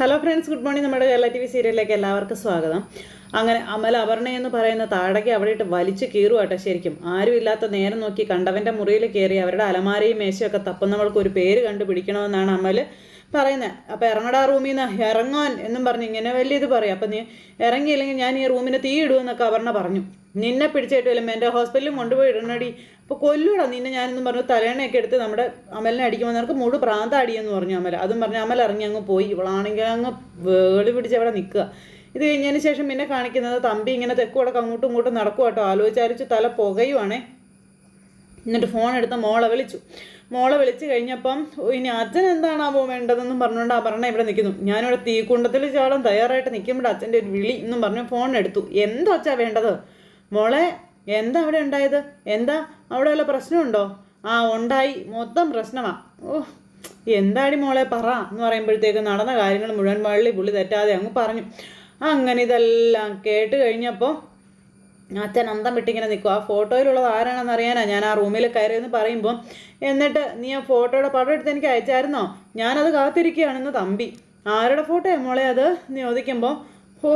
Hello friends good morning നമ്മുടെ Kerala T V സീരിയലിലേക്ക് എല്ലാവർക്കും സ്വാഗതം. അങ്ങനെ അമൽ അപർണ എന്ന് പറയുന്ന താടകെ അവിടെ ഇട്ട് വലിച്ചു കീറുവാട്ടെ ശരിക്കും. ആരും ഇല്ലാത്ത നേരം നോക്കി കണ്ടവന്റെ മുറിയിൽ കയറി അവരുടെ അലമാരയും മേശയൊക്കെ തപ്പുന്നവൾക്ക് ഒരു പേര് കണ്ടുപിടിക്കണമെന്നാണ് അമൽ പറയുന്നത്. അപ്പോൾ ഇറങ്ങടാ റൂമിൽ നിന്ന്. ഇറങ്ങാൻ എന്നും പറഞ്ഞ് ഇങ്ങനെ വലിയ ഇത് പറയും. അപ്പം നീ ഇറങ്ങിയില്ലെങ്കിൽ ഞാൻ ഈ റൂമിന് തീ ഇടുമെന്നൊക്കെ അവർണ പറഞ്ഞു. നിന്നെ പിടിച്ചിട്ട് വല്ലതും എന്റെ ഹോസ്പിറ്റലിൽ കൊണ്ടുപോയി ഇടണടി. അപ്പോൾ കൊല്ലൂടാ നിന്നെ ഞാനെന്ന് പറഞ്ഞു തലേണയൊക്കെ എടുത്ത് നമ്മുടെ അമലിനെ അടിക്കുമ്പോൾ നിനക്ക് പ്രാന്ത പ്രാന്താടിയെന്ന് പറഞ്ഞു അമൽ അതും പറഞ്ഞു അമൽ ഇറങ്ങി അങ്ങ് പോയി. ഇവളാണെങ്കിൽ അങ്ങ് വേളി പിടിച്ച് അവിടെ നിൽക്കുക. ഇത് കഴിഞ്ഞതിന് ശേഷം പിന്നെ കാണിക്കുന്നത് തമ്പി ഇങ്ങനെ തെക്കുവടക്ക് അങ്ങോട്ടും ഇങ്ങോട്ടും നടക്കുക കേട്ടോ. ആലോചിച്ചാലോചിച്ച് തല പുകയുവാണേ. എന്നിട്ട് ഫോൺ എടുത്ത് മോളെ വിളിച്ചു. മോളെ വിളിച്ചു കഴിഞ്ഞപ്പം ഇനി അച്ഛൻ എന്താണാവോ വേണ്ടതെന്നും പറഞ്ഞുകൊണ്ട് ആ പറഞ്ഞ ഇവിടെ നിൽക്കുന്നു. ഞാനിവിടെ തീക്കുണ്ടത്തിൽ ചാടാൻ തയ്യാറായിട്ട് നിൽക്കുമ്പോൾ അച്ഛന്റെ ഒരു വിളി എന്നും പറഞ്ഞു ഫോൺ എടുത്തു. എന്താ അച്ഛാ വേണ്ടത്? മോളെ എന്താ അവിടെ ഉണ്ടായത്? എന്താ? അവിടെ വല്ല പ്രശ്നമുണ്ടോ? ആ ഉണ്ടായി. മൊത്തം പ്രശ്നമാ. ഓ എന്താടി മോളെ പറ എന്ന് പറയുമ്പോഴത്തേക്ക് നടന്ന കാര്യങ്ങൾ മുഴുവൻ വള്ളി പുള്ളി തെറ്റാതെ അങ്ങ് പറഞ്ഞു. അങ്ങനെ ഇതെല്ലാം കേട്ട് കഴിഞ്ഞപ്പോൾ അച്ഛൻ അന്തം വിട്ടിങ്ങനെ നിൽക്കും ആ ഫോട്ടോയിലുള്ളത് ആരാണെന്ന് അറിയാനാ? ഞാൻ ആ റൂമിൽ കയറിയെന്ന് പറയുമ്പോൾ എന്നിട്ട് നീ ആ ഫോട്ടോയുടെ പടം എടുത്ത് എനിക്ക് അയച്ചായിരുന്നോ? ഞാനത് കാത്തിരിക്കുകയാണെന്ന് തമ്പി. ആരുടെ ഫോട്ടോയാണ് മോളെ അത്? നീ ചോദിക്കുമ്പോൾ ഓ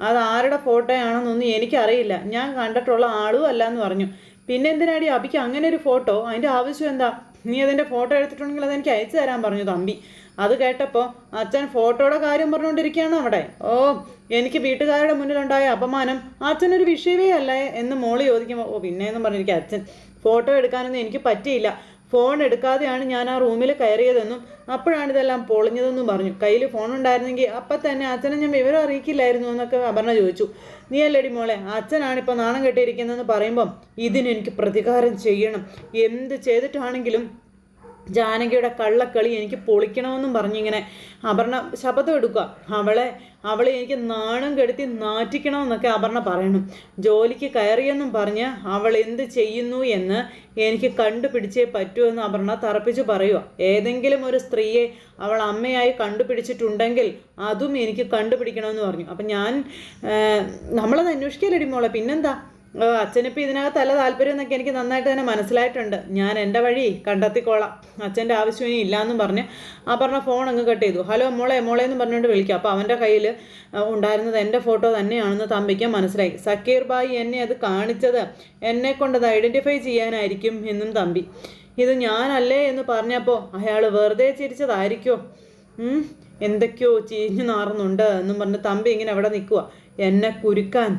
അത് ആരുടെ ഫോട്ടോയാണെന്നൊന്നും എനിക്കറിയില്ല. ഞാൻ കണ്ടിട്ടുള്ള ആളും അല്ല എന്ന് പറഞ്ഞു. പിന്നെ എന്തിനാടി അബിക്ക് അങ്ങനെ ഒരു ഫോട്ടോ? അതിന്റെ ആവശ്യം എന്താ? നീ അതിന്റെ ഫോട്ടോ എടുത്തിട്ടുണ്ടെങ്കിൽ അതെനിക്ക് അയച്ചു തരാൻ പറഞ്ഞു തമ്പി. അത് കേട്ടപ്പോൾ അച്ഛൻ ഫോട്ടോയുടെ കാര്യം പറഞ്ഞുകൊണ്ടിരിക്കുകയാണ് അവിടെ. ഓ എനിക്ക് വീട്ടുകാരുടെ മുന്നിലുണ്ടായ അപമാനം അച്ഛനൊരു വിഷയമേ അല്ല എന്ന് മോൾ ചോദിക്കുമ്പോൾ ഓ പിന്നെ എന്നും പറഞ്ഞു എനിക്ക് അച്ഛൻ. ഫോട്ടോ എടുക്കാനൊന്നും എനിക്ക് പറ്റിയില്ല. ഫോൺ എടുക്കാതെയാണ് ഞാൻ ആ റൂമിൽ കയറിയതെന്നും അപ്പോഴാണ് ഇതെല്ലാം പൊളിഞ്ഞതെന്നും പറഞ്ഞു. കയ്യിൽ ഫോൺ ഉണ്ടായിരുന്നെങ്കിൽ അപ്പം തന്നെ അച്ഛനെ ഞാൻ വിവരം അറിയിക്കില്ലായിരുന്നു എന്നൊക്കെ അപർണ ചോദിച്ചു. നീ അല്ലടി മോളെ അച്ഛനാണിപ്പോൾ നാണം കെട്ടിയിരിക്കുന്നതെന്ന് പറയുമ്പം ഇതിനെനിക്ക് പ്രതികാരം ചെയ്യണം. എന്ത് ചെയ്തിട്ടാണെങ്കിലും ജാനകിയുടെ കള്ളക്കളി എനിക്ക് പൊളിക്കണമെന്നും പറഞ്ഞിങ്ങനെ അപർണ ശപഥം എടുക്കുക. അവളെ അവളെ എനിക്ക് നാണം കെടുത്തി നാറ്റിക്കണമെന്നൊക്കെ അപർണ പറയണം. ജോലിക്ക് കയറിയെന്നും പറഞ്ഞ് അവൾ എന്ത് ചെയ്യുന്നു എന്ന് എനിക്ക് കണ്ടുപിടിച്ചേ പറ്റൂ എന്ന് അപർണ തറപ്പിച്ച് പറയുക. ഏതെങ്കിലും ഒരു സ്ത്രീയെ അവൾ അമ്മയായി കണ്ടുപിടിച്ചിട്ടുണ്ടെങ്കിൽ അതും എനിക്ക് കണ്ടുപിടിക്കണമെന്ന് പറഞ്ഞു. അപ്പം ഞാൻ നമ്മളത് അന്വേഷിക്കാൻ മോളെ. പിന്നെന്താ? ഓ, അച്ഛനിപ്പോൾ ഇതിനകത്ത് അല്ല താല്പര്യം എന്നൊക്കെ എനിക്ക് നന്നായിട്ട് തന്നെ മനസ്സിലായിട്ടുണ്ട്. ഞാൻ എന്റെ വഴി കണ്ടെത്തിക്കോളാം. അച്ഛന്റെ ആവശ്യം ഇനി ഇല്ലയെന്നും പറഞ്ഞ് ആ പറഞ്ഞ ഫോൺ അങ്ങ് കട്ട് ചെയ്തു. ഹലോ മോളെ മോളെ എന്ന് പറഞ്ഞുകൊണ്ട് വിളിക്കുക അപ്പോൾ അവന്റെ കയ്യിൽ ഉണ്ടായിരുന്നത് എന്റെ ഫോട്ടോ തന്നെയാണെന്ന് തമ്പിക്ക് മനസ്സിലായി. സക്കീർ ബായി എന്നെ അത് കാണിച്ചത് എന്നെ കൊണ്ടത് ഐഡന്റിഫൈ ചെയ്യാനായിരിക്കും എന്നും തമ്പി. ഇത് ഞാനല്ലേ എന്ന് പറഞ്ഞപ്പോൾ അയാൾ വെറുതെ ചിരിച്ചതായിരിക്കോ? എന്തൊക്കെയോ ചീഞ്ഞു നാറുന്നുണ്ട് എന്നും പറഞ്ഞ് തമ്പി ഇങ്ങനെ അവിടെ നിൽക്കുക എന്നെ കുരുക്കാൻ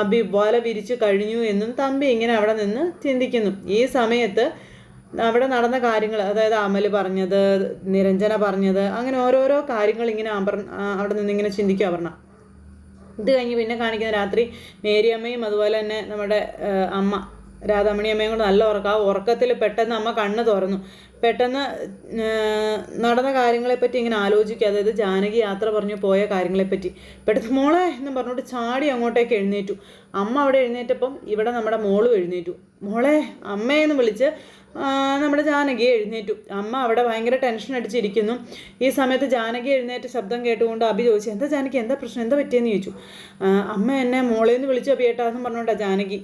അബി വല വിരിച്ചു കഴിഞ്ഞു എന്നും തമ്പി ഇങ്ങനെ അവിടെ നിന്ന് ചിന്തിക്കുന്നു. ഈ സമയത്ത് അവിടെ നടന്ന കാര്യങ്ങൾ അതായത് അമൽ പറഞ്ഞത് നിരഞ്ജന പറഞ്ഞത് അങ്ങനെ ഓരോരോ കാര്യങ്ങൾ ഇങ്ങനെ അവിടെ നിന്ന് ഇങ്ങനെ ചിന്തിക്കുക അപർണ. ഇത് കഴിഞ്ഞ് പിന്നെ കാണിക്കുന്ന രാത്രി മേരിയമ്മയും അതുപോലെ തന്നെ നമ്മുടെ അമ്മ രാധാമണി അമ്മയും കൂടെ നല്ല ഉറക്കം. ആ ഉറക്കത്തിൽ പെട്ടെന്ന് അമ്മ കണ്ണ് തുറന്നു. പെട്ടെന്ന് നടന്ന കാര്യങ്ങളെപ്പറ്റി ഇങ്ങനെ ആലോചിക്കുക. അതായത് ജാനകി യാത്ര പറഞ്ഞു പോയ കാര്യങ്ങളെപ്പറ്റി. പെട്ടെന്ന് മോളെ എന്ന് പറഞ്ഞുകൊണ്ട് ചാടി അങ്ങോട്ടേക്ക് എഴുന്നേറ്റു. അമ്മ അവിടെ എഴുന്നേറ്റപ്പം ഇവിടെ നമ്മുടെ മോളും എഴുന്നേറ്റു. മോളെ അമ്മയെന്ന് വിളിച്ച് നമ്മുടെ ജാനകി എഴുന്നേറ്റു. അമ്മ അവിടെ ഭയങ്കര ടെൻഷൻ അടിച്ചിരിക്കുന്നു. ഈ സമയത്ത് ജാനകി എഴുന്നേറ്റ് ശബ്ദം കേട്ടുകൊണ്ട് അഭി ചോദിച്ചു എന്താ ജാനകി എന്താ പ്രശ്നം? എന്താ പറ്റിയെന്ന് ചോദിച്ചു. അമ്മ എന്നെ മോളേന്ന് വിളിച്ചു അഭിയേട്ടാ എന്ന് പറഞ്ഞോണ്ടാ ജാനകി.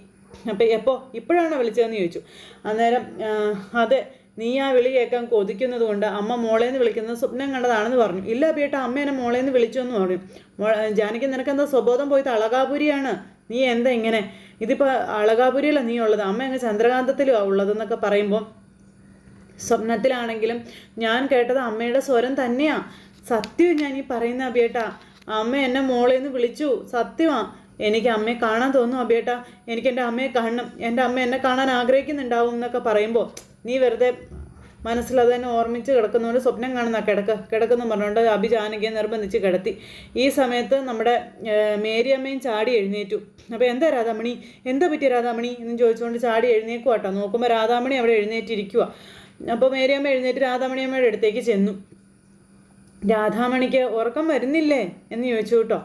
അപ്പം എപ്പോൾ ഇപ്പോഴാണോ വിളിച്ചതെന്ന് ചോദിച്ചു. അന്നേരം "ആ, അതെ നീ ആ വിളി കേൾക്കാൻ കൊതിക്കുന്നത് കൊണ്ട് അമ്മ മോളേന്ന് വിളിക്കുന്നത് സ്വപ്നം കണ്ടതാണെന്ന് പറഞ്ഞു. ഇല്ല അഭിയേട്ടാ അമ്മ എന്നെ മോളേന്ന് വിളിച്ചു എന്ന് പറഞ്ഞു. "മോ- ജാനകി നിനക്ക് എന്താ സ്വബോധം പോയത് അളകാപുരിയാണ്. നീ എന്താ ഇങ്ങനെ? ഇതിപ്പോൾ അളകാപുരിയല്ല നീ ഉള്ളത്. അമ്മ അങ്ങ് ചന്ദ്രകാന്തത്തിലും ഉള്ളതെന്നൊക്കെ പറയുമ്പോൾ സ്വപ്നത്തിലാണെങ്കിലും ഞാൻ കേട്ടത് അമ്മയുടെ സ്വരം തന്നെയാണ് സത്യം ഞാൻ ഈ പറയുന്ന ബേട്ട അമ്മ എന്നെ മോളെ നിന്ന് വിളിച്ചു. സത്യമാ. എനിക്ക് അമ്മയെ കാണാൻ തോന്നും അബിയേട്ട. എനിക്ക് എന്റെ അമ്മയെ കാണണം. എന്റെ അമ്മ എന്നെ കാണാൻ ആഗ്രഹിക്കുന്നുണ്ടാവും എന്നൊക്കെ പറയുമ്പോൾ നീ വെറുതെ മനസ്സിൽ അത് തന്നെ ഓർമ്മിച്ച് കിടക്കുന്നതുകൊണ്ട് സ്വപ്നം കാണുന്ന കിടക്ക കിടക്കുന്നു പറഞ്ഞുകൊണ്ട് അഭി ജാനകിയെ നിർബന്ധിച്ച് കിടത്തി. ഈ സമയത്ത് നമ്മുടെ മേരിയമ്മയും ചാടി എഴുന്നേറ്റു. അപ്പോൾ എന്താ രാധാമണി? എന്താ പറ്റിയ രാധാമണി എന്ന് ചോദിച്ചുകൊണ്ട് ചാടി എഴുന്നേക്കുക കേട്ടോ നോക്കുമ്പോൾ രാധാമണി അവിടെ എഴുന്നേറ്റിരിക്കുക അപ്പോൾ മേരിയമ്മ എഴുന്നേറ്റ് രാധാമണിയമ്മയുടെ അടുത്തേക്ക് ചെന്നു. രാധാമണിക്ക് ഉറക്കം വരുന്നില്ലേ എന്ന് ചോദിച്ചു കേട്ടോ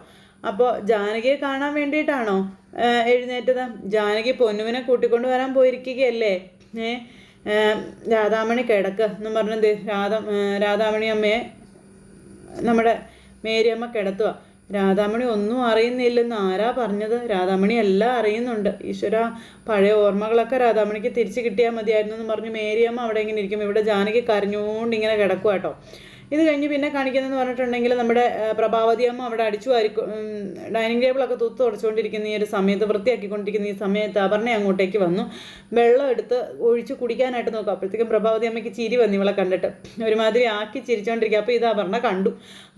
അപ്പോൾ ജാനകിയെ കാണാൻ വേണ്ടിയിട്ടാണോ എഴുന്നേറ്റത്? ജാനകി പൊന്നുവിനെ കൂട്ടിക്കൊണ്ട് വരാൻ പോയിരിക്കുകയല്ലേ? ഏ രാധാമണി കിടക്ക് എന്നും പറഞ്ഞത് രാധ രാധാമണി അമ്മയെ നമ്മുടെ മേരിയമ്മ കിടത്തുക രാധാമണി ഒന്നും അറിയുന്നില്ലെന്ന് ആരാ പറഞ്ഞത്? രാധാമണി എല്ലാം അറിയുന്നുണ്ട്. ഈശ്വര പഴയ ഓർമ്മകളൊക്കെ രാധാമണിക്ക് തിരിച്ചു കിട്ടിയാൽ മതിയായിരുന്നു എന്ന് പറഞ്ഞ് മേരിയമ്മ അവിടെ ഇങ്ങനെ ഇരിക്കും. ഇവിടെ ജാനകി കരഞ്ഞുകൊണ്ട് ഇങ്ങനെ കിടക്കുക കേട്ടോ ഇത് കഴിഞ്ഞ് പിന്നെ കാണിക്കുന്നതെന്ന് പറഞ്ഞിട്ടുണ്ടെങ്കിൽ നമ്മുടെ പ്രഭാവതി അമ്മ അവിടെ അടിച്ചു വാരി ഡൈനിങ് ടേബിളൊക്കെ തൂത്ത് തുടച്ചുകൊണ്ടിരിക്കുന്ന ഈ ഒരു സമയത്ത് വൃത്തിയാക്കിക്കൊണ്ടിരിക്കുന്ന ഈ സമയത്ത് അപർണ അങ്ങോട്ടേക്ക് വന്നു. വെള്ളം എടുത്ത് ഒഴിച്ച് കുടിക്കാനായിട്ട് നോക്കും അപ്പോഴത്തേക്കും പ്രഭാവതി അമ്മയ്ക്ക് ചിരി വന്നു ഇവളെ കണ്ടിട്ട്. ഒരുമാതിരി ആക്കി ചിരിച്ചുകൊണ്ടിരിക്കുക അപ്പോൾ ഇത് അപർണ കണ്ടു.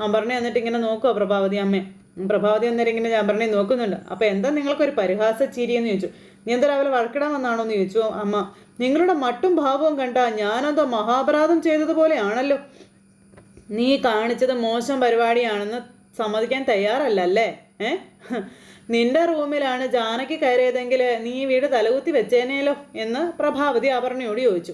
അപർണ എന്നിട്ട് ഇങ്ങനെ നോക്കുക പ്രഭാവതി അമ്മയെ പ്രഭാവതി അന്നേരം ഇങ്ങനെ അപർണയെ നോക്കുന്നുണ്ട്. അപ്പോൾ എന്താ നിങ്ങൾക്കൊരു പരിഹാസ ചിരി എന്ന് ചോദിച്ചു. നീ എന്താ രാവിലെ വഴക്കിടാൻ വന്നാണോ? എന്ന് ചോദിച്ചു. അമ്മ നിങ്ങളുടെ മട്ടും ഭാവവും കണ്ട ഞാനെന്തോ മഹാപരാധം ചെയ്തതുപോലെയാണല്ലോ. നീ കാണിച്ചത് മോശം പരിപാടിയാണെന്ന് സമ്മതിക്കാൻ തയ്യാറല്ലല്ലേ? ഏ? നിന്റെ റൂമിലാണ് ജാനകി കയറിയതെങ്കിൽ നീ വീട് തലകുത്തി വെച്ചേനേലോ എന്ന് പ്രഭാവതി അപർണയോട് ചോദിച്ചു.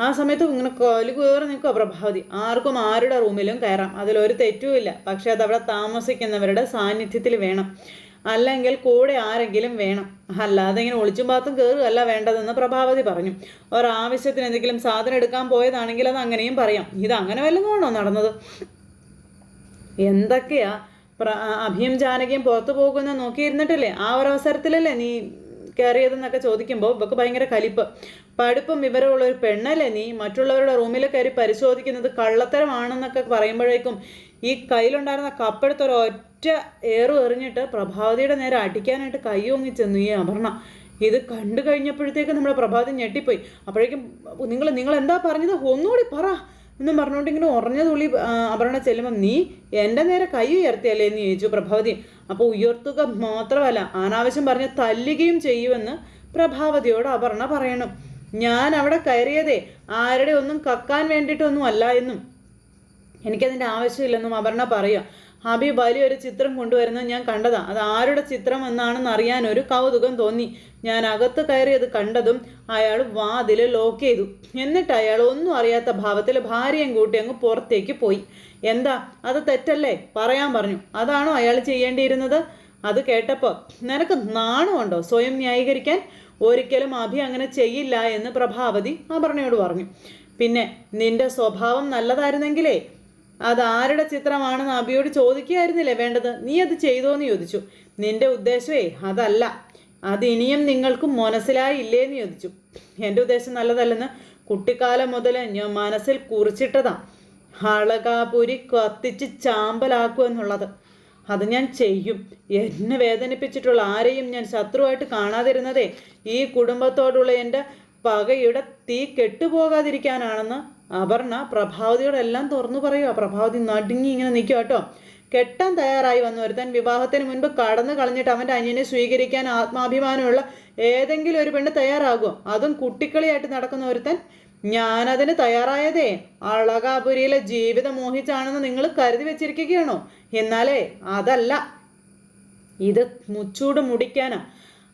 ആ സമയത്ത് ഇങ്ങനെ കൊലു കയറി നിൽക്കുക പ്രഭാവതി. ആർക്കും ആരുടെ റൂമിലും കയറാം. അതിലൊരു തെറ്റുമില്ല. പക്ഷെ അതവിടെ താമസിക്കുന്നവരുടെ സാന്നിധ്യത്തിൽ വേണം. അല്ലെങ്കിൽ കൂടെ ആരെങ്കിലും വേണം. അല്ലാതെ ഇങ്ങനെ ഒളിച്ചും പാത്തും കയറുകയല്ല വേണ്ടതെന്ന് പ്രഭാവതി പറഞ്ഞു. ഒരാവശ്യത്തിന് എന്തെങ്കിലും സാധനം എടുക്കാൻ പോയതാണെങ്കിൽ അത് അങ്ങനെയും പറയാം. ഇത് അങ്ങനെ വല്ലതുകൊണ്ടോ നടന്നത്? എന്തൊക്കെയാ? അഭിയും ജാനകിയും പുറത്തു പോകുന്ന നോക്കിയിരുന്നിട്ടല്ലേ? ആ ഒരു അവസരത്തിലല്ലേ നീ കയറിയതെന്നൊക്കെ ചോദിക്കുമ്പോൾ ഇവക്ക് ഭയങ്കര കലിപ്പ്. പഠിപ്പും വിവരമുള്ള ഒരു പെണ്ണല്ലേ നീ? മറ്റുള്ളവരുടെ റൂമിൽ കയറി പരിശോധിക്കുന്നത് കള്ളത്തരമാണെന്നൊക്കെ പറയുമ്പോഴേക്കും ഈ കയ്യിലുണ്ടായിരുന്ന കപ്പെടുത്ത് ഒരു ഒറ്റ ഏറു എറിഞ്ഞിട്ട് പ്രഭാതിയുടെ നേരെ അടിക്കാനായിട്ട് കൈ ഓങ്ങി ചെന്നു ഈ അപർണ. ഇത് കണ്ടു കഴിഞ്ഞപ്പോഴത്തേക്ക് നമ്മുടെ പ്രഭാതി ഞെട്ടിപ്പോയി. അപ്പോഴേക്കും നിങ്ങൾ നിങ്ങൾ എന്താ പറഞ്ഞത്? ഒന്നുകൂടി പറ. എന്ന് പറഞ്ഞുകൊണ്ട് ഇങ്ങനെ ഉറഞ്ഞ തുള്ളി അപർണ ചെല്ലുമ്പം നീ എന്റെ നേരെ കൈ ഉയർത്തിയല്ലേ എന്ന് ചോദിച്ചു പ്രഭാവതി. അപ്പോൾ ഉയർത്തുക മാത്രമല്ല അനാവശ്യം പറഞ്ഞ് തല്ലുകയും ചെയ്യുമെന്ന് പ്രഭാവതിയോട് അപർണ പറയണം. ഞാൻ അവിടെ കയറിയതേ ആരുടെ ഒന്നും കക്കാൻ വേണ്ടിയിട്ടൊന്നും അല്ല എന്നും. എനിക്കതിന്റെ ആവശ്യമില്ലെന്നും അപർണ പറയുക. ഹബി വലിയൊരു ചിത്രം കൊണ്ടുവരുന്നത് ഞാൻ കണ്ടതാ. അത് ആരുടെ ചിത്രം എന്നാണെന്ന് അറിയാൻ ഒരു കൗതുകം തോന്നി. ഞാൻ അകത്ത് കയറിയത് കണ്ടതും അയാൾ വാതിൽ ലോക്ക് ചെയ്തു. എന്നിട്ട് അയാൾ ഒന്നും അറിയാത്ത ഭാവത്തിൽ ഭാര്യയും കൂട്ടി അങ്ങ് പുറത്തേക്ക് പോയി. എന്താ? അത് തെറ്റല്ലേ? പറയാൻ പറഞ്ഞു. അതാണോ അയാൾ ചെയ്യേണ്ടിയിരുന്നത്? അത് കേട്ടപ്പോൾ നിനക്ക് നാണമുണ്ടോ സ്വയം ന്യായീകരിക്കാൻ? ഒരിക്കലും അഭി അങ്ങനെ ചെയ്യില്ല എന്ന് പ്രഭാവതി അപർണയോട് പറഞ്ഞു. പിന്നെ നിന്റെ സ്വഭാവം നല്ലതായിരുന്നെങ്കിലേ അത് ആരുടെ ചിത്രമാണെന്ന് അബിയോട് ചോദിക്കുകയായിരുന്നില്ലേ വേണ്ടത്? നീ അത് ചെയ്തോന്ന് ചോദിച്ചു. നിന്റെ ഉദ്ദേശമേ അതല്ല. അത് ഇനിയും നിങ്ങൾക്ക് മനസ്സിലായില്ലേന്ന് ചോദിച്ചു. എന്റെ ഉദ്ദേശം നല്ലതല്ലെന്ന് കുട്ടിക്കാലം മുതൽ ഞാൻ മനസ്സിൽ കുറിച്ചിട്ടതാ. ഹളകാപുരി കത്തിച്ച് ചാമ്പലാക്കുക എന്നുള്ളത്. അത് ഞാൻ ചെയ്യും. എന്നെ വേദനിപ്പിച്ചിട്ടുള്ള ആരെയും ഞാൻ ശത്രുവായിട്ട് കാണാതിരുന്നതേ ഈ കുടുംബത്തോടുള്ള എന്റെ പകയുടെ തീ കെട്ടുപോകാതിരിക്കാനാണെന്ന് അപർണ പ്രഭാവതിയോടെല്ലാം തുറന്നു പറയുക പ്രഭാവതി നടുങ്ങി ഇങ്ങനെ നിൽക്കുക കേട്ടോ. കെട്ടാൻ തയ്യാറായി വന്നു ഒരുത്തൻ വിവാഹത്തിന് മുൻപ് കടന്നു കളഞ്ഞിട്ട് അവന്റെ അനിയനെ സ്വീകരിക്കാൻ ആത്മാഭിമാനമുള്ള ഏതെങ്കിലും ഒരു പെണ്ണ് തയ്യാറാകുമോ അതും കുട്ടിക്കളിയായിട്ട് നടക്കുന്ന ഒരുത്തൻ ഞാനതിന് തയ്യാറായതേ. അളകാപുരിയിലെ ജീവിതം മോഹിച്ചാണെന്ന് നിങ്ങൾ കരുതി വെച്ചിരിക്കുകയാണോ? എന്നാലേ അതല്ല. ഇത് മുച്ചൂട് മുടിക്കാനാ.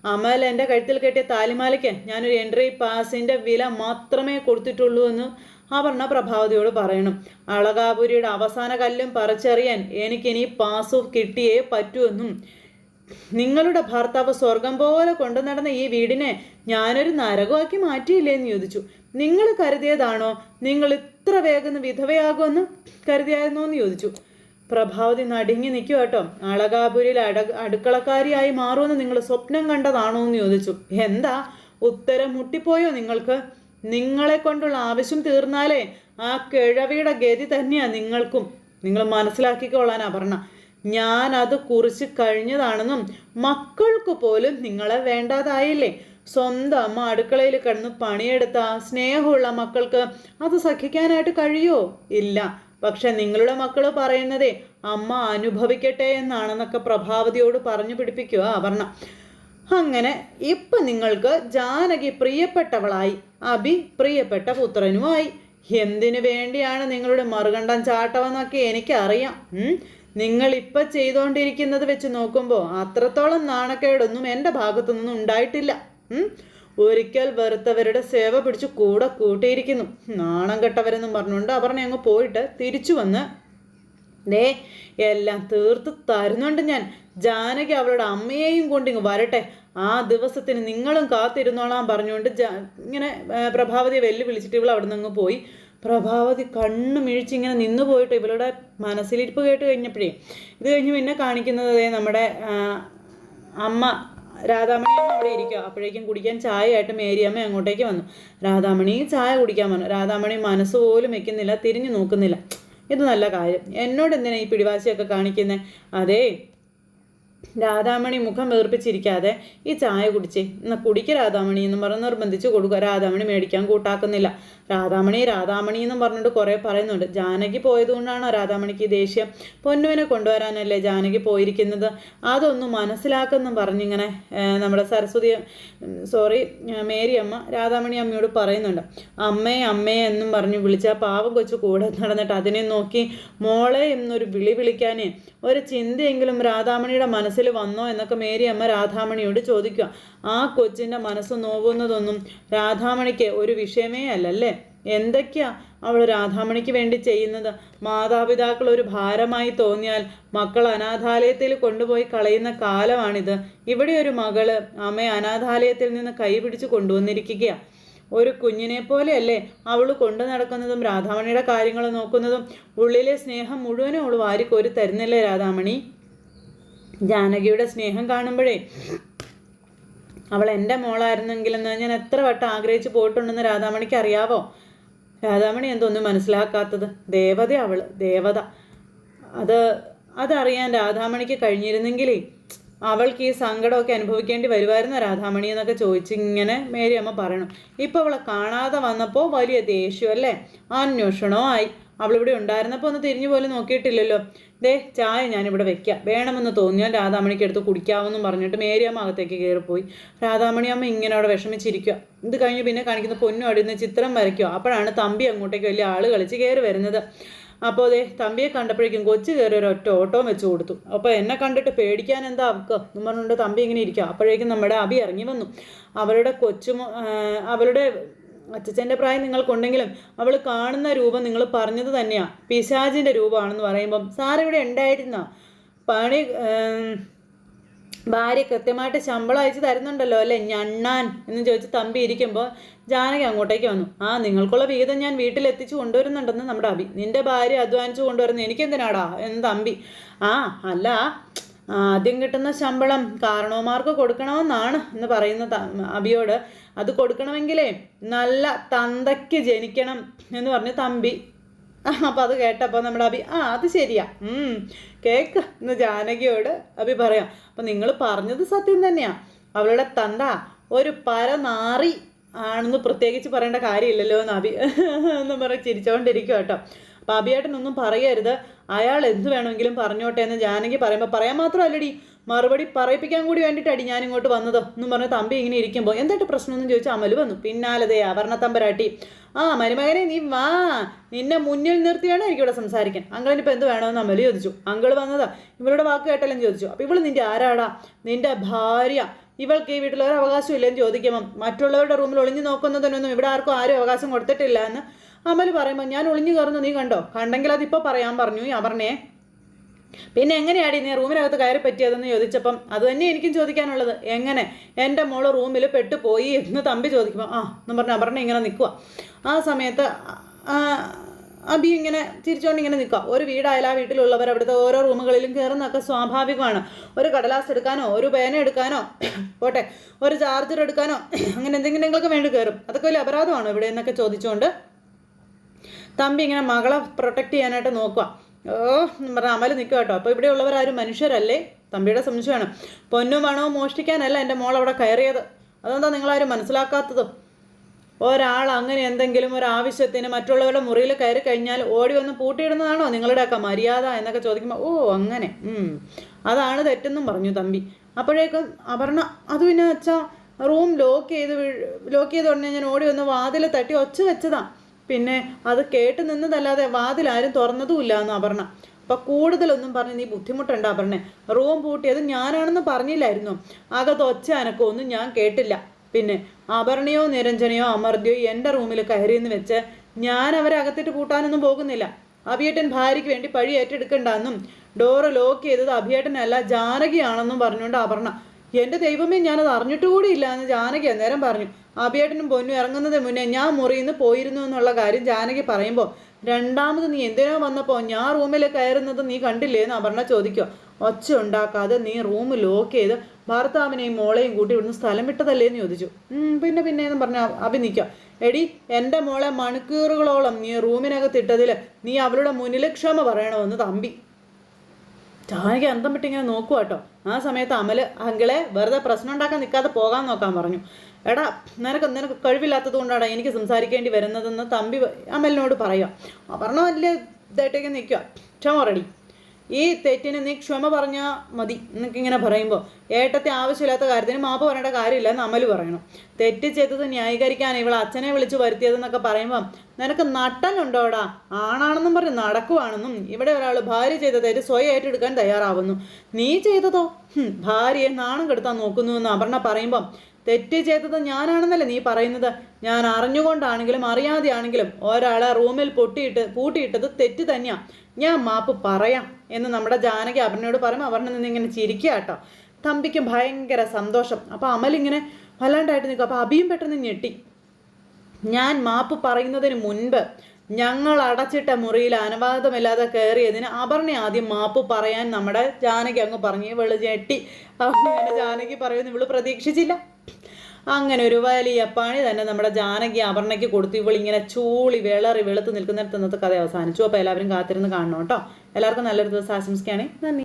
അമൽ എന്റെ കഴുത്തിൽ കെട്ടിയ താലിമാലയ്ക്ക് ഞാനൊരു എൻട്രി പാസിന്റെ വില മാത്രമേ കൊടുത്തിട്ടുള്ളൂ എന്ന് അപർണ പ്രഭാവതിയോട് പറയണം. അളകാപുരിയുടെ അവസാന കല്ലും പറിച്ചറിയാൻ എനിക്കിനി പാസ് കിട്ടിയേ പറ്റൂ എന്നും. നിങ്ങളുടെ ഭർത്താവ് സ്വർഗം പോലെ കൊണ്ടു നടന്ന ഈ വീടിനെ ഞാനൊരു നരകമാക്കി മാറ്റിയില്ലേ എന്ന് ചോദിച്ചു. നിങ്ങൾ കരുതിയതാണോ? നിങ്ങൾ ഇത്ര വേഗം വിധവയാകുമെന്ന് കരുതിയായിരുന്നോ എന്ന് ചോദിച്ചു. പ്രഭാവതി നടുങ്ങി നിൽക്കുക കേട്ടോ. അളകാപുരിയിൽ അട അടുക്കളക്കാരിയായി മാറുമെന്ന് നിങ്ങൾ സ്വപ്നം കണ്ടതാണോ എന്ന് ചോദിച്ചു. എന്താ? ഉത്തരം മുട്ടിപ്പോയോ നിങ്ങൾക്ക്? നിങ്ങളെ കൊണ്ടുള്ള ആവശ്യം തീർന്നാലേ ആ കിഴവിയുടെ ഗതി തന്നെയാ നിങ്ങൾക്കും. നിങ്ങൾ മനസ്സിലാക്കിക്കൊള്ളാനാ പറഞ്ഞ. ഞാൻ അത് കുറിച്ച് കഴിഞ്ഞതാണെന്നും മക്കൾക്ക് പോലും നിങ്ങളെ വേണ്ടാതായില്ലേ? സ്വന്തം അമ്മ അടുക്കളയിൽ കിടന്ന് പണിയെടുത്ത സ്നേഹമുള്ള മക്കൾക്ക് അത് സഖിക്കാനായിട്ട് കഴിയോ? ഇല്ല. പക്ഷെ നിങ്ങളുടെ മക്കൾ പറയുന്നതേ അമ്മ അനുഭവിക്കട്ടെ എന്നാണെന്നൊക്കെ പ്രഭാവതിയോട് പറഞ്ഞു പിടിപ്പിക്കുക അപർണ അങ്ങനെ ഇപ്പം നിങ്ങൾക്ക് ജാനകി പ്രിയപ്പെട്ടവളായി അഭി പ്രിയപ്പെട്ട പുത്രനുമായി എന്തിനു വേണ്ടിയാണ് നിങ്ങളുടെ മറുകണ്ഠം ചാട്ടമെന്നൊക്കെ എനിക്കറിയാം. നിങ്ങൾ ഇപ്പം ചെയ്തുകൊണ്ടിരിക്കുന്നത് വെച്ച് നോക്കുമ്പോൾ അത്രത്തോളം നാണക്കേടൊന്നും എന്റെ ഭാഗത്തുനിന്നും ഉണ്ടായിട്ടില്ല. ഒരിക്കൽ വെറുത്തവരുടെ സേവ പിടിച്ച് കൂടെ കൂട്ടിയിരിക്കുന്നു. നാണം കെട്ടവരെന്നും പറഞ്ഞുകൊണ്ട് അപർണ അങ്ങ് പോയിട്ട് തിരിച്ചു വന്ന് ദേ എല്ലാം തീർത്ത് തരുന്നുണ്ട് ഞാൻ. ജാനകി അവളുടെ അമ്മയെയും കൊണ്ട് ഇങ്ങ് വരട്ടെ. ആ ദിവസത്തിന് നിങ്ങളും കാത്തിരുന്നോളാം പറഞ്ഞുകൊണ്ട് ജാ ഇങ്ങനെ പ്രഭാവതിയെ വെല്ലുവിളിച്ചിട്ട് ഇവൾ അവിടെ നിന്ന് പോയി. പ്രഭാവതി കണ്ണു മിഴിച്ച് ഇങ്ങനെ നിന്ന് പോയിട്ട് ഇവളുടെ മനസ്സിലിരിപ്പ് കേട്ട് കഴിഞ്ഞപ്പോഴേ ഇത് കഴിഞ്ഞ് പിന്നെ കാണിക്കുന്നത് നമ്മുടെ അമ്മ രാധാമണി അവിടെ ഇരിക്കുക. അപ്പോഴേക്കും കുടിക്കാൻ ചായയായിട്ട് മേരിയമ്മ അങ്ങോട്ടേക്ക് വന്നു. രാധാമണി ചായ കുടിക്കാൻ വന്നു. രാധാമണി മനസ്സ് പോലും വെക്കുന്നില്ല തിരിഞ്ഞു നോക്കുന്നില്ല. ഇത് നല്ല കാര്യം. എന്നോട് എന്തിനാ ഈ പിടിവാശിയൊക്കെ കാണിക്കുന്നത് അതേ രാധാമണി മുഖം വീർപ്പിച്ചിരിക്കാതെ ഈ ചായ കുടിച്ചേ എന്നാൽ കുടിക്ക രാധാമണി എന്നും പറഞ്ഞ് നിർബന്ധിച്ച് കൊടുക്കുക. രാധാമണി മേടിക്കാൻ കൂട്ടാക്കുന്നില്ല. രാധാമണി രാധാമണി എന്നും പറഞ്ഞിട്ട് കുറേ പറയുന്നുണ്ട്. ജാനകി പോയതുകൊണ്ടാണോ രാധാമണിക്ക് ദേഷ്യം? പൊന്നുവിനെ കൊണ്ടുവരാനല്ലേ ജാനകി പോയിരിക്കുന്നത്? അതൊന്നും മനസ്സിലാക്കുന്നു പറഞ്ഞിങ്ങനെ നമ്മുടെ സരസ്വതി സോറി മേരി അമ്മ രാധാമണി അമ്മയോട് പറയുന്നുണ്ട്. അമ്മേ അമ്മേ എന്നും പറഞ്ഞ് വിളിച്ച പാവം കൊച്ചു കൂടെ നടന്നിട്ട് അതിനെ നോക്കി മോളെ എന്നൊരു വിളി വിളിക്കാനേ ഒരു ചിന്തയെങ്കിലും രാധാമണിയുടെ മനസ്സിൽ വന്നോ എന്നൊക്കെ മേരി അമ്മ രാധാമണിയോട് ചോദിക്കുക. ആ കൊച്ചിന്റെ മനസ്സ് നോവുന്നതൊന്നും രാധാമണിക്ക് ഒരു വിഷയമേ അല്ലല്ലേ? എന്തൊക്കെയാ അവൾ രാധാമണിക്ക് വേണ്ടി ചെയ്യുന്നത്? മാതാപിതാക്കൾ ഒരു ഭാരമായി തോന്നിയാൽ മക്കൾ അനാഥാലയത്തിൽ കൊണ്ടുപോയി കളയുന്ന കാലമാണിത്. ഇവിടെ ഒരു മകൾ അമ്മയെ അനാഥാലയത്തിൽ നിന്ന് കൈപിടിച്ച് കൊണ്ടുവന്നിരിക്കുകയാണ് ഒരു കുഞ്ഞിനെ പോലെയല്ലേ അവൾ കൊണ്ടു നടക്കുന്നതും രാധാമണിയുടെ കാര്യങ്ങൾ നോക്കുന്നതും. ഉള്ളിലെ സ്നേഹം മുഴുവനും അവൾ വാരിക്കോരി തരുന്നില്ലേ രാധാമണി? ജാനകിയുടെ സ്നേഹം കാണുമ്പോഴേ അവൾ എന്റെ മോളായിരുന്നെങ്കിലെന്ന് ഞാൻ എത്ര വട്ടം ആഗ്രഹിച്ച് പോയിട്ടുണ്ടെന്ന് രാധാമണിക്ക് അറിയാവോ? രാധാമണി എന്തൊന്നും മനസ്സിലാക്കാത്തത്? ദേവത അവൾ ദേവത. അത് അതറിയാൻ രാധാമണിക്ക് കഴിഞ്ഞിരുന്നെങ്കിലേ അവൾക്ക് ഈ സങ്കടമൊക്കെ അനുഭവിക്കേണ്ടി വരുമായിരുന്നോ രാധാമണി എന്നൊക്കെ മേരി അമ്മ പറയണം. ഇപ്പോൾ അവളെ കാണാതെ വന്നപ്പോൾ വലിയ ദേഷ്യം അല്ലേ? അന്വേഷണവും ആയി അവളിവിടെ ഉണ്ടായിരുന്നപ്പോൾ ഒന്ന് തിരിഞ്ഞു പോലും നോക്കിയിട്ടില്ലല്ലോ. ദേ ചായ ഞാനിവിടെ വെക്കാം. വേണമെന്ന് തോന്നിയാൽ രാധാമണിക്ക് എടുത്ത് കുടിക്കാമെന്നും പറഞ്ഞിട്ട് മേരിയമ്മ അകത്തേക്ക് കയറിപ്പോയി. രാധാമണി അമ്മ ഇങ്ങനെ അവിടെ വിഷമിച്ചിരിക്കുക ഇത് കഴിഞ്ഞ് പിന്നെ കാണിക്കുന്ന പൊന്നു അടിയുന്ന ചിത്രം വരയ്ക്കുക അപ്പോഴാണ് തമ്പി അങ്ങോട്ടേക്ക് വലിയ ആൾ കളിച്ച് കയറി വരുന്നത്. അപ്പോൾ അതെ തമ്പിയെ കണ്ടപ്പോഴേക്കും കൊച്ചു കയറി ഒരു ഒറ്റ ഓട്ടവും വെച്ച് കൊടുത്തു. അപ്പോൾ എന്നെ കണ്ടിട്ട് പേടിക്കാൻ എന്താ അവക്ക് എന്ന് പറഞ്ഞുകൊണ്ട് തമ്പി ഇങ്ങനെ ഇരിക്കുക അപ്പോഴേക്കും നമ്മുടെ അബി ഇറങ്ങി വന്നു. അവരുടെ കൊച്ചു അവളുടെ അച്ചച്ചന്റെ പ്രായം നിങ്ങൾക്കുണ്ടെങ്കിലും അവൾ കാണുന്ന രൂപം നിങ്ങൾ പറഞ്ഞത് തന്നെയാണ് പിശാജിന്റെ രൂപമാണെന്ന് പറയുമ്പം സാറിവിടെ ഉണ്ടായിരുന്നോ? പണി ഭാര്യ കൃത്യമായിട്ട് ശമ്പളം അയച്ച് തരുന്നുണ്ടല്ലോ അല്ലേ? ഞണ്ണാൻ എന്ന് ചോദിച്ച് തമ്പി ഇരിക്കുമ്പോൾ ജാനകി അങ്ങോട്ടേക്ക് വന്നു. ആ നിങ്ങൾക്കുള്ള വിഹിതം ഞാൻ വീട്ടിൽ എത്തിച്ചു കൊണ്ടുവരുന്നുണ്ടെന്ന് നമ്മുടെ അഭി നിന്റെ ഭാര്യ അധ്വാനിച്ചു കൊണ്ടുവരുന്നു എനിക്കെന്തിനാടാ? എന്ന് തമ്പി ആ അല്ല ആദ്യം കിട്ടുന്ന ശമ്പളം കാരണവന്മാർക്ക് കൊടുക്കണമെന്നാണ് എന്ന് പറയുന്ന അബിയോട്. അത് കൊടുക്കണമെങ്കിലേ നല്ല തന്തയ്ക്ക് ജനിക്കണം എന്ന് പറഞ്ഞ് തമ്പി. അപ്പം അത് കേട്ടപ്പോൾ നമ്മൾ അഭി ആ അത് ശരിയാ. കേക്ക്. എന്ന് ജാനകിയോട് അഭി പറയാം. അപ്പം നിങ്ങൾ പറഞ്ഞത് സത്യം തന്നെയാണ് അവളുടെ തന്ത ഒരു പരനാറി ആണെന്ന് പ്രത്യേകിച്ച് പറയേണ്ട കാര്യമില്ലല്ലോ എന്ന് അഭി എന്ന് പറഞ്ഞ് ചിരിച്ചോണ്ടിരിക്കും കേട്ടോ ഒന്നും പറയരുത്. അയാൾ എന്ത് വേണമെങ്കിലും പറഞ്ഞോട്ടെ എന്ന് ജാനകി പറയുമ്പോൾ പറയാൻ മാത്രമല്ലടി. മറുപടി പറയിപ്പിക്കാൻ കൂടി വേണ്ടിയിട്ടടി ഞാൻ ഇങ്ങോട്ട് വന്നത് എന്നും പറഞ്ഞ് തമ്പി ഇങ്ങനെ ഇരിക്കുമ്പോൾ എന്തായിട്ട് പ്രശ്നമെന്ന് ചോദിച്ചാൽ അമൽ വന്നു. പിന്നാലതേ അവർണത്തമ്പരാട്ടി. ആ മരുമകനെ നീ വാ. നിന്നെ മുന്നിൽ നിർത്തിയാണ് എനിക്കിവിടെ സംസാരിക്കാൻ. അങ്കിളിന് എന്ത് വേണമെന്ന് അമൽ ചോദിച്ചു. അങ്കിൾ വന്നതാ ഇവളുടെ വാക്ക് കേട്ടല്ലെന്ന് ചോദിച്ചു. അപ്പോൾ ഇവൾ നിന്റെ ആരാടാ? നിന്റെ ഭാര്യ. ഇവൾക്ക് ഈ വീട്ടിലൊരു അവകാശം ഇല്ലെന്ന് ചോദിക്കുമ്പം മറ്റുള്ളവരുടെ റൂമിൽ ഒളിഞ്ഞു നോക്കുന്നതിനൊന്നും ഇവിടെ ആർക്കും ആരും അവകാശം കൊടുത്തിട്ടില്ല എന്ന് അമൽ പറയുമ്പോൾ ഞാൻ ഒളിഞ്ഞു കയറുന്നു നീ കണ്ടോ? കണ്ടെങ്കിൽ അതിപ്പോൾ പറയാൻ പറഞ്ഞു ഈ അമറിനെ പിന്നെ എങ്ങനെയാടി നീ റൂമിനകത്ത് കയറി പറ്റിയതെന്ന് ചോദിച്ചപ്പം അത് തന്നെ എനിക്കും ചോദിക്കാനുള്ളത്. എങ്ങനെ? എന്റെ മോൾ റൂമിൽ പെട്ടുപോയി എന്ന് തമ്പി ചോദിക്കുമ്പോൾ ആ എന്ന് പറഞ്ഞ അപർണ ഇങ്ങനെ നിൽക്കുക ആ സമയത്ത് അബി ഇങ്ങനെ തിരിച്ചുകൊണ്ട് ഇങ്ങനെ നിൽക്കുക ഒരു വീടായാലും ആ വീട്ടിലുള്ളവർ അവിടുത്തെ ഓരോ റൂമുകളിലും കയറുന്നതൊക്കെ സ്വാഭാവികമാണ്. ഒരു കടലാസ് എടുക്കാനോ ഒരു പേന എടുക്കാനോ പോട്ടെ ഒരു ചാർജർ എടുക്കാനോ അങ്ങനെ എന്തെങ്കിലും നിങ്ങൾക്ക് വേണ്ടി കയറും. അതൊക്കെ വലിയ അപരാധമാണോ ഇവിടെ എന്നൊക്കെ ചോദിച്ചുകൊണ്ട് തമ്പി ഇങ്ങനെ മകളെ പ്രൊട്ടക്റ്റ് ചെയ്യാനായിട്ട് നോക്കുക ഓ എന്ന് പറഞ്ഞ അമൽ നിൽക്കുക കേട്ടോ. അപ്പോൾ ഇവിടെയുള്ളവരാരും മനുഷ്യരല്ലേ? തമ്പിയുടെ സംശയമാണ്. പൊന്നും പണവും മോഷ്ടിക്കാനല്ല എന്റെ മോൾ അവിടെ കയറിയത്. അതെന്താ നിങ്ങളാരും മനസ്സിലാക്കാത്തത്? ഒരാൾ അങ്ങനെ എന്തെങ്കിലും ഒരു ആവശ്യത്തിന് മറ്റുള്ളവരുടെ മുറിയിൽ കയറി കഴിഞ്ഞാൽ ഓടി വന്ന് പൂട്ടിയിടുന്നതാണോ നിങ്ങളുടെയൊക്കെ മര്യാദ എന്നൊക്കെ ചോദിക്കുമ്പോൾ ഓ അങ്ങനെ. അതാണ് തെറ്റെന്നും പറഞ്ഞു തമ്പി. അപ്പോഴേക്കും അപർണ അത് പിന്നെ വെച്ചാൽ റൂം ലോക്ക് ചെയ്ത് ലോക്ക് ചെയ്ത് ഉടനെ ഞാൻ ഓടി വന്ന് വാതിൽ തട്ടി ഒച്ച വെച്ചതാ. പിന്നെ അത് കേട്ട് നിന്നതല്ലാതെ വാതിൽ ആരും തുറന്നതുമില്ല എന്ന് അപർണ. അപ്പൊ കൂടുതലൊന്നും പറഞ്ഞ് നീ ബുദ്ധിമുട്ടുണ്ട് അപർണെ. റൂം പൂട്ടിയത് ഞാനാണെന്ന് പറഞ്ഞില്ലായിരുന്നു. അകത്ത് ഒച്ച അനക്കമൊന്നും ഞാൻ കേട്ടില്ല. പിന്നെ അപർണയോ നിരഞ്ജനയോ അമർദ്യോ എന്റെ റൂമിൽ കയറിയെന്ന് വെച്ച് ഞാൻ അവരെ അകത്തിട്ട് പൂട്ടാനൊന്നും പോകുന്നില്ല. അഭിയേട്ടൻ ഭാര്യയ്ക്ക് വേണ്ടി പഴി ഏറ്റെടുക്കണ്ടെന്നും ഡോറ് ലോക്ക് ചെയ്തത് അഭിയേട്ടനല്ല ജാനകിയാണെന്നും പറഞ്ഞുകൊണ്ട് അപർണ. എന്റെ ദൈവമേ ഞാനത് അറിഞ്ഞിട്ടുകൂടിയില്ല എന്ന് ജാനകി അന്നേരം പറഞ്ഞു. അഭിയേട്ടനും പൊന്നും ഇറങ്ങുന്നതിന് മുന്നേ ഞാൻ മുറിയിൽ നിന്ന് പോയിരുന്നു എന്നുള്ള കാര്യം ജാനകി പറയുമ്പോൾ രണ്ടാമത് നീ എന്തിനോ വന്നപ്പോൾ ഞാൻ റൂമിൽ കയറുന്നത് നീ കണ്ടില്ലേ? എന്ന് അപർണ ചോദിക്കുക ഒച്ച ഉണ്ടാക്കാതെ നീ റൂം ലോക്ക് ചെയ്ത് ഭർത്താവിനെയും മോളെയും കൂട്ടി ഇവിടുന്ന് സ്ഥലം വിട്ടതല്ലേ? എന്ന് ചോദിച്ചു. "ഉം, പിന്നെ പിന്നെ എന്ന് പറഞ്ഞ അഭി നിൽക്കാം എടി എന്റെ മോളെ മണിക്കൂറുകളോളം നീ റൂമിനകത്തിട്ടതിൽ നീ അവളുടെ മുന്നിൽ ക്ഷമ പറയണമെന്ന് തമ്പി. ജാനകി അന്തം വിട്ടിങ്ങനെ നോക്കുക കേട്ടോ ആ സമയത്ത് അമൽ അങ്കിളെ വെറുതെ പ്രശ്നം ഉണ്ടാക്കാൻ നിൽക്കാതെ പോകാൻ നോക്കാൻ പറഞ്ഞു. എടാ നിനക്ക് നിനക്ക് കഴിവില്ലാത്തത് കൊണ്ടാണ് എനിക്ക് സംസാരിക്കേണ്ടി വരുന്നതെന്ന് തമ്പി അമലിനോട് പറയാം. അപർണ വലിയ ഇതായിട്ടേക്ക് നിൽക്കുക ക്ഷമ റെഡി ഈ തെറ്റിന് നീ ക്ഷമ പറഞ്ഞാൽ മതി എന്നൊക്കെ ഇങ്ങനെ പറയുമ്പോൾ ഏട്ടത്തെ ആവശ്യമില്ലാത്ത കാര്യത്തിന് മാപ്പ് പറയേണ്ട കാര്യമില്ല എന്ന് അമൽ പറയണം. തെറ്റ് ചെയ്തത് ന്യായീകരിക്കാൻ ഇവൾ അച്ഛനെ വിളിച്ച് വരുത്തിയതെന്നൊക്കെ പറയുമ്പോൾ നിനക്ക് നട്ടനുണ്ടോടാ ആണാണെന്നും പറഞ്ഞ് നടക്കുവാണെന്നും ഇവിടെ ഒരാൾ ഭാര്യ ചെയ്ത തെറ്റ് സ്വയം ഏറ്റെടുക്കാൻ തയ്യാറാവുന്നു. നീ ചെയ്തതോ? ഭാര്യയെ നാണം കെടുത്താൻ നോക്കുന്നു എന്ന് അപർണ പറയുമ്പം തെറ്റ് ചെയ്തത് ഞാനാണെന്നല്ലേ നീ പറയുന്നത്? ഞാൻ അറിഞ്ഞുകൊണ്ടാണെങ്കിലും അറിയാതെയാണെങ്കിലും ഒരാളെ റൂമിൽ പൊട്ടിയിട്ട് പൂട്ടിയിട്ടത് തെറ്റ് തന്നെയാ. ഞാൻ മാപ്പ് പറയാം എന്ന് നമ്മുടെ ജാനകി അപർണയോട് പറയുമ്പോൾ അവരുടെ നിന്ന് ഇങ്ങനെ ചിരിക്കുക കേട്ടോ. തമ്പിക്ക് ഭയങ്കര സന്തോഷം. അപ്പോൾ അമലിങ്ങനെ വല്ലാണ്ടായിട്ട് നിൽക്കും. അപ്പോൾ അഭിയും പെട്ടെന്ന് ഞെട്ടി. ഞാൻ മാപ്പ് പറയുന്നതിന് മുൻപ് ഞങ്ങൾ അടച്ചിട്ട മുറിയിൽ അനുവാദമില്ലാതെ കയറിയതിന് അപർണ ആദ്യം മാപ്പ് പറയാൻ നമ്മുടെ ജാനകി അങ്ങ് പറഞ്ഞു. ഇവൾ ഞെട്ടി. അങ്ങനെ ജാനകി പറയുന്നു ഇവൾ പ്രതീക്ഷിച്ചില്ല. അങ്ങനെ ഒരു വലിയ പണി തന്നെ നമ്മുടെ ജാനകി അപർണയ്ക്ക് കൊടുത്തു. ഇവളിങ്ങനെ ചൂളി വിളറി വെളുത്ത് നിൽക്കുന്നിടത്ത് ഇന്നത്തെ കഥ അവസാനിച്ചു. അപ്പോൾ എല്ലാവരും കാത്തിരുന്ന് കാണണം കേട്ടോ. എല്ലാവർക്കും നല്ലൊരു ദിവസം. ആശംസിക്കുകയാണെങ്കിൽ നന്ദി.